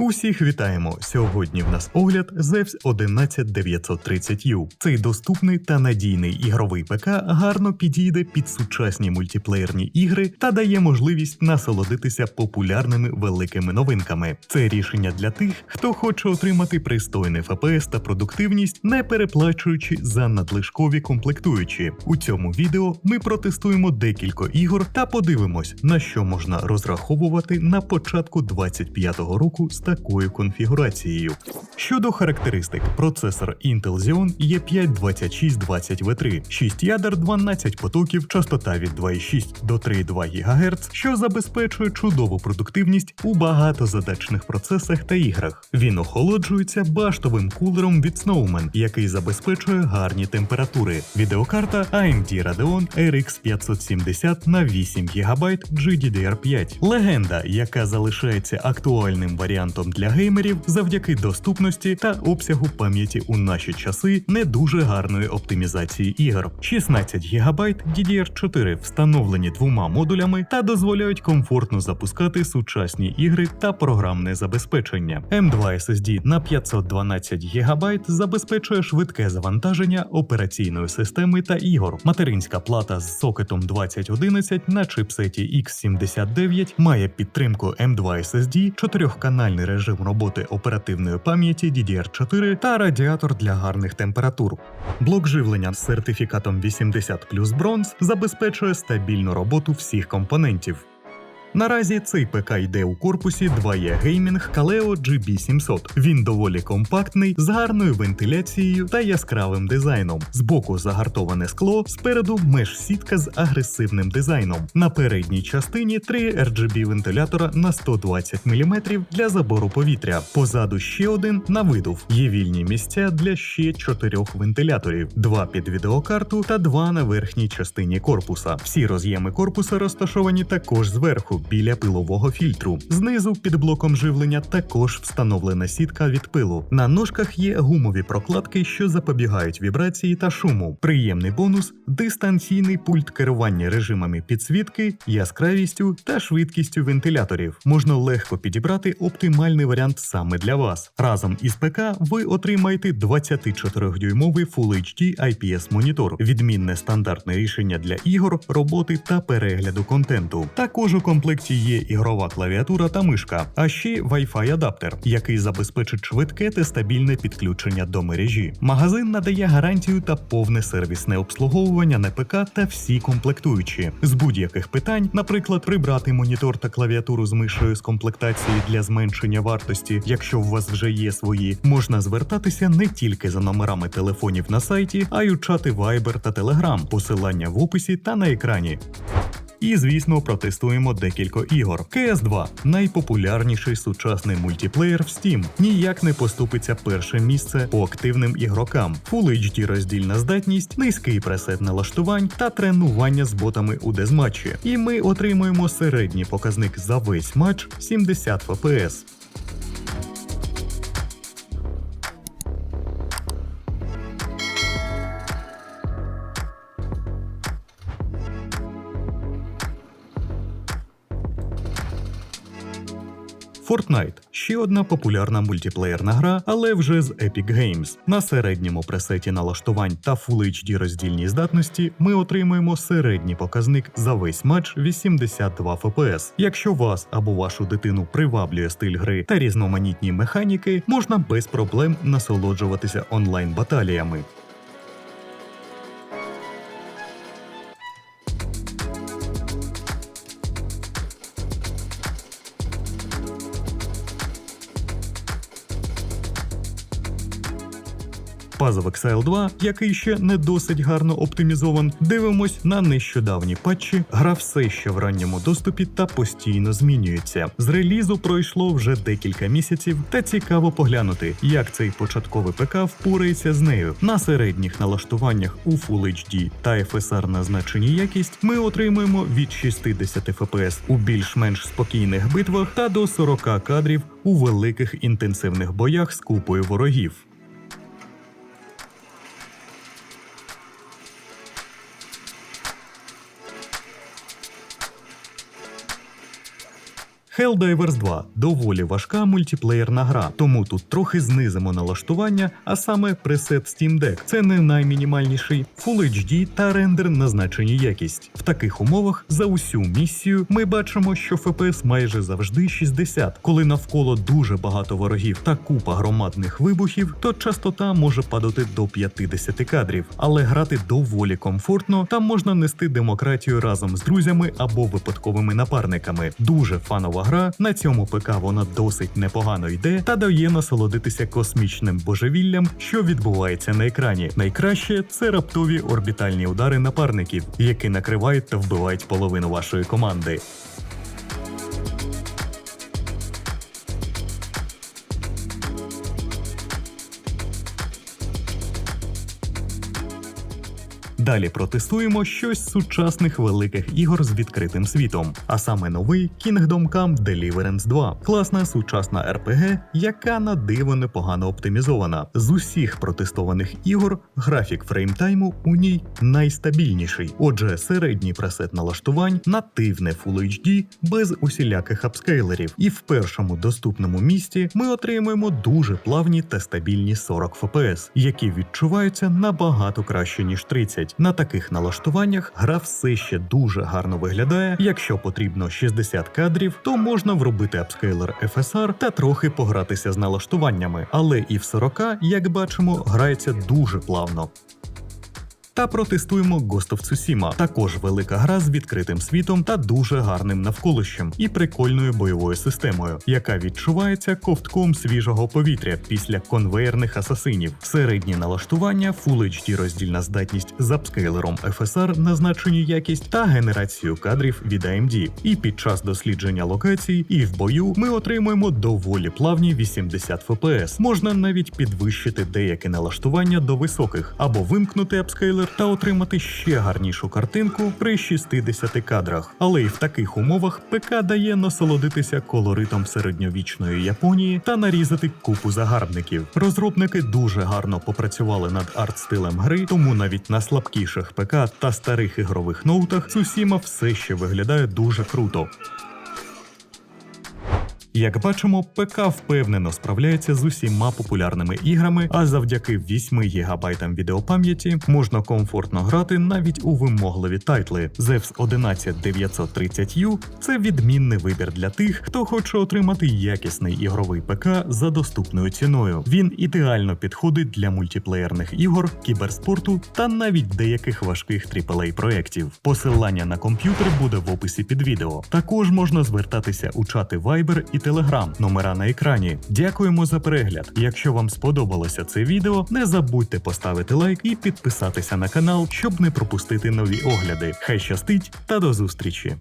Усіх вітаємо! Сьогодні в нас огляд Zevs 11930U. Цей доступний та надійний ігровий ПК гарно підійде під сучасні мультиплеєрні ігри та дає можливість насолодитися популярними великими новинками. Це рішення для тих, хто хоче отримати пристойний FPS та продуктивність, не переплачуючи за надлишкові комплектуючі. У цьому відео ми протестуємо декілька ігор та подивимось, на що можна розраховувати на початку 25-го року такою конфігурацією. Щодо характеристик, процесор Intel Xeon E5-2620V3, 6 ядер, 12 потоків, частота від 2,6 до 3,2 ГГц, що забезпечує чудову продуктивність у багатозадачних процесах та іграх. Він охолоджується баштовим кулером від Snowman, який забезпечує гарні температури. Відеокарта AMD Radeon RX 570 на 8 ГБ GDDR5. Легенда, яка залишається актуальним варіантом для геймерів завдяки доступності та обсягу пам'яті у наші часи не дуже гарної оптимізації ігор. 16 ГБ DDR4 встановлені двома модулями та дозволяють комфортно запускати сучасні ігри та програмне забезпечення. M2 SSD на 512 ГБ забезпечує швидке завантаження операційної системи та ігор. Материнська плата з сокетом 2011 на чипсеті X79 має підтримку M2 SSD, чотирьохканальний режим роботи оперативної пам'яті DDR4 та радіатор для гарних температур. Блок живлення з сертифікатом 80 плюс бронз забезпечує стабільну роботу всіх компонентів. Наразі цей ПК йде у корпусі 2E Gaming Kaleo GB700. Він доволі компактний, з гарною вентиляцією та яскравим дизайном. Збоку загартоване скло, спереду меж-сітка з агресивним дизайном. На передній частині три RGB вентилятора на 120 мм для забору повітря. Позаду ще один на видув. Є вільні місця для ще чотирьох вентиляторів: два під відеокарту та два на верхній частині корпуса. Всі роз'єми корпуса розташовані також зверху біля пилового фільтру. Знизу під блоком живлення також встановлена сітка від пилу. На ножках є гумові прокладки, що запобігають вібрації та шуму. Приємний бонус дистанційний пульт керування режимами підсвітки, яскравістю та швидкістю вентиляторів. Можна легко підібрати оптимальний варіант саме для вас. Разом із ПК ви отримаєте 24-дюймовий Full HD IPS монітор, відмінне стандартне рішення для ігор, роботи та перегляду контенту. Також у комплекті є ігрова клавіатура та мишка, а ще Wi-Fi адаптер, який забезпечить швидке та стабільне підключення до мережі. Магазин надає гарантію та повне сервісне обслуговування на ПК та всі комплектуючі. З будь-яких питань, наприклад, прибрати монітор та клавіатуру з мишею з комплектації для зменшення вартості, якщо у вас вже є свої, можна звертатися не тільки за номерами телефонів на сайті, а й у чати Viber та Telegram, посилання в описі та на екрані. І, звісно, протестуємо декілька ігор. CS2 найпопулярніший сучасний мультиплеєр в Steam. Ніяк не поступиться перше місце по активним ігрокам. Full HD роздільна здатність, низький пресет налаштувань та тренування з ботами у дезматчі. І ми отримуємо середній показник за весь матч 70 FPS. Fortnite – ще одна популярна мультиплеєрна гра, але вже з Epic Games. На середньому пресеті налаштувань та Full HD роздільній здатності ми отримуємо середній показник за весь матч 82 FPS. Якщо вас або вашу дитину приваблює стиль гри та різноманітні механіки, можна без проблем насолоджуватися онлайн баталіями. Puzzle Exile 2, який ще не досить гарно оптимізован, дивимось на нещодавні патчі. Гра все ще в ранньому доступі та постійно змінюється. З релізу пройшло вже декілька місяців, та цікаво поглянути, як цей початковий ПК впорається з нею. На середніх налаштуваннях у Full HD та FSR на значеній якість ми отримуємо від 60 FPS у більш-менш спокійних битвах та до 40 кадрів у великих інтенсивних боях з купою ворогів. Helldivers 2 доволі важка мультиплеєрна гра, тому тут трохи знизимо налаштування, а саме пресет Steam Deck. Це не наймінімальніший Full HD та рендер на значені якість. В таких умовах за усю місію ми бачимо, що FPS майже завжди 60. Коли навколо дуже багато ворогів та купа громадних вибухів, то частота може падати до 50 кадрів, але грати доволі комфортно. Там можна нести демократію разом з друзями або випадковими напарниками. Дуже фанова гра. На цьому ПК вона досить непогано йде та дає насолодитися космічним божевіллям, що відбувається на екрані. Найкраще це раптові орбітальні удари напарників, які накривають та вбивають половину вашої команди. Далі протестуємо щось з сучасних великих ігор з відкритим світом, а саме новий Kingdom Come Deliverance 2. Класна сучасна RPG, яка на диво непогано оптимізована. З усіх протестованих ігор графік фреймтайму у ній найстабільніший. Отже, середній пресет налаштувань, нативне Full HD без усіляких апскейлерів. І в першому доступному місті ми отримуємо дуже плавні та стабільні 40 FPS, які відчуваються набагато краще ніж 30. На таких налаштуваннях гра все ще дуже гарно виглядає. Якщо потрібно 60 кадрів, то можна вробити апскейлер FSR та трохи погратися з налаштуваннями. Але і в 40, як бачимо, грається дуже плавно. Та протестуємо of Tsushima. Також велика гра з відкритим світом та дуже гарним навколишем і прикольною бойовою системою, яка відчувається ковтком свіжого повітря після конвейерних асасинів. Середні налаштування, Full HD роздільна здатність з апскейлером FSR на значенню якість та генерацію кадрів від AMD. І під час дослідження локацій і в бою ми отримуємо доволі плавні 80 FPS. Можна навіть підвищити деякі налаштування до високих або вимкнути апскейлер та отримати ще гарнішу картинку при 60 кадрах. Але й в таких умовах ПК дає насолодитися колоритом середньовічної Японії та нарізати купу загарбників. Розробники дуже гарно попрацювали над арт-стилем гри, тому навіть на слабкіших ПК та старих ігрових ноутах Цусіма все ще виглядає дуже круто. Як бачимо, ПК впевнено справляється з усіма популярними іграми, а завдяки 8 ГБ відеопам'яті можна комфортно грати навіть у вимогливі тайтли. Zeus 11930U – це відмінний вибір для тих, хто хоче отримати якісний ігровий ПК за доступною ціною. Він ідеально підходить для мультиплеєрних ігор, кіберспорту та навіть деяких важких AAA проєктів. Посилання на комп'ютер буде в описі під відео. Також можна звертатися у чати Viber і Telegram, номера на екрані. Дякуємо за перегляд. Якщо вам сподобалося це відео, не забудьте поставити лайк і підписатися на канал, щоб не пропустити нові огляди. Хай щастить та до зустрічі!